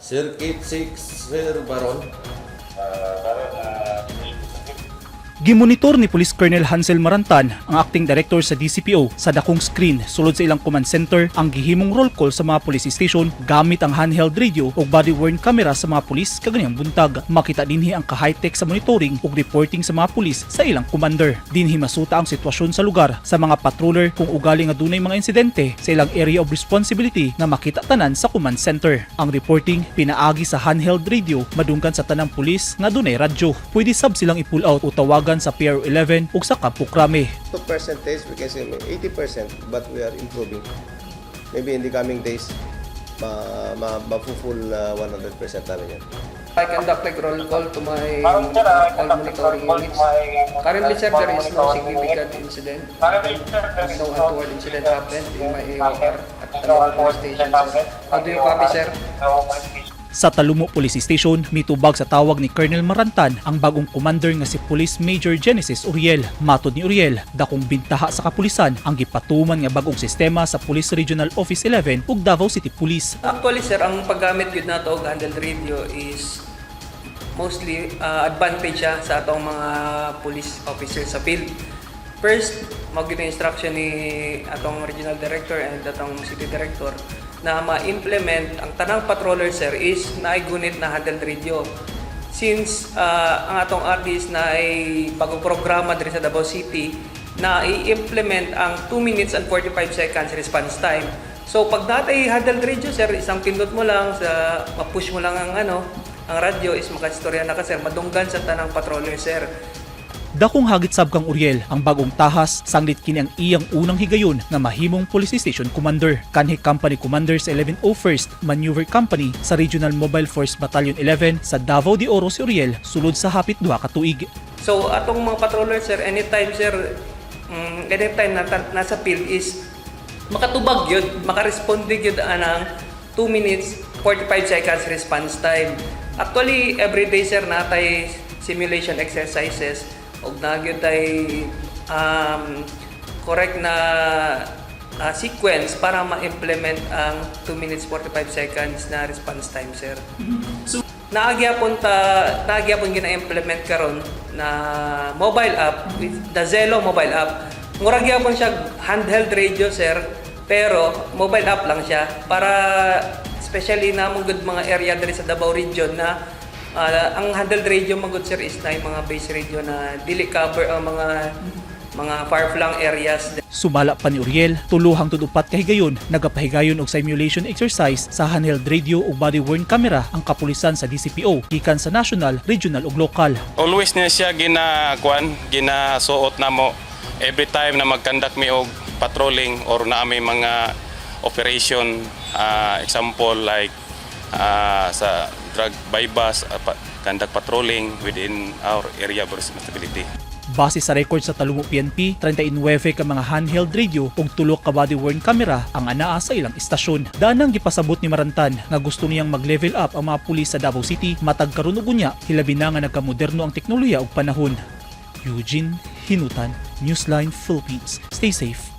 Circuit 6, Sir Baron. Gimonitor ni Police Colonel Hansel Marantan, ang acting director sa DCPO, sa dakong screen sulod sa ilang command center ang gihimong roll call sa mga police station gamit ang handheld radio o body-worn camera sa mga pulis kaganyang buntag. Makita dinhi ang ka-high-tech sa monitoring ug reporting sa mga pulis sa ilang commander. Dinhi masuta ang sitwasyon sa lugar sa mga patroller kung ugali nga dunay mga insidente sa ilang area of responsibility nga makita tanan sa command center. Ang reporting pinaagi sa handheld radio madungkan sa tanang pulis nga dunay radyo. Pwede sab silang i-pull out o tawagan sa PRO11 ug sa Kampo Krame. To percentage, we can say 80%, but we are improving. Maybe in the coming days, ma, ma, ma-full uh, 100% namin yan. I conduct like roll call to my all monitoring units. Currently, sir, there is no significant incident. No untoward incident happened in my AOR at Talawang Police Station. sir. How do you copy, sir? Sa Talumo Police Station, mitubag sa tawag ni Colonel Marantan ang bagong commander nga si Police Major Genesis Uriel. Matod ni Uriel, dakong bintaha sa kapulisan ang gipatuman nga bagong sistema sa Police Regional Office 11 ug Davao City Police. Actually, sir, ang paggamit yun na to og handled radio is mostly uh, advantage siya sa atong mga police officers sa field. First, mag instruction ni atong regional director and atong city director na ma-implement ang tanang patroller sir is naigunit na handled radio. Since uh, ang atong RDs na ay bagong programa diri sa Davao City na i-implement ang 2 minutes and 45 seconds response time. So pag natay handled radio sir, isang pindot mo lang sa ma-push mo lang ang ano, ang radio is makastorya na ka sir, madunggan sa tanang patroller sir. Dakong hagit sab kang Uriel ang bagong tahas sanglit kini ang iyang unang higayon nga mahimong police station commander kanhi company commander sa 1101st Maneuver Company sa Regional Mobile Force Battalion 11 sa Davao de Oro si Uriel sulod sa hapit duha ka tuig. So atong mga patroller sir, anytime sir, um, anytime na nasa field is makatubag yun, makarespond yun anang 2 minutes 45 seconds response time. Actually, every day sir natay simulation exercises og nagyud tay um, correct na ah, sequence para ma-implement ang 2 minutes 45 seconds na response time sir. Naagyapon ta naagyapon gina-implement karon na mobile app with the Zelo mobile app. Murag gyapon siya handheld radio sir, pero mobile app lang siya para especially na mong good mga area diri sa Davao region na ah, ang handheld radio magud sir is na yung mga base radio na dili cover ang mga mga far-flung areas Sumala pa ni Uriel, tuluhang tudupat kahigayon, nagapahigayon og simulation exercise sa handheld radio ug body-worn camera ang kapulisan sa DCPO gikan sa national, regional ug lokal. always niya siya ginakuan ginasuot na mo every time na mag-conduct mi og patrolling or na may mga operation ah, example like ah, sa drug bypass uh, pa, conduct patrolling within our area of responsibility Base sa record sa Talumo PNP, 39 ka mga handheld radio ug tulo ka body-worn camera ang anaa sa ilang istasyon. Danang gipasabot ni Marantan nga gusto niyang mag-level up ang mga pulis sa Davao City matag karon ug unya hilabi na nga nagkamoderno ang teknolohiya ug panahon. Eugene Hinutan, Newsline Philippines. Stay safe.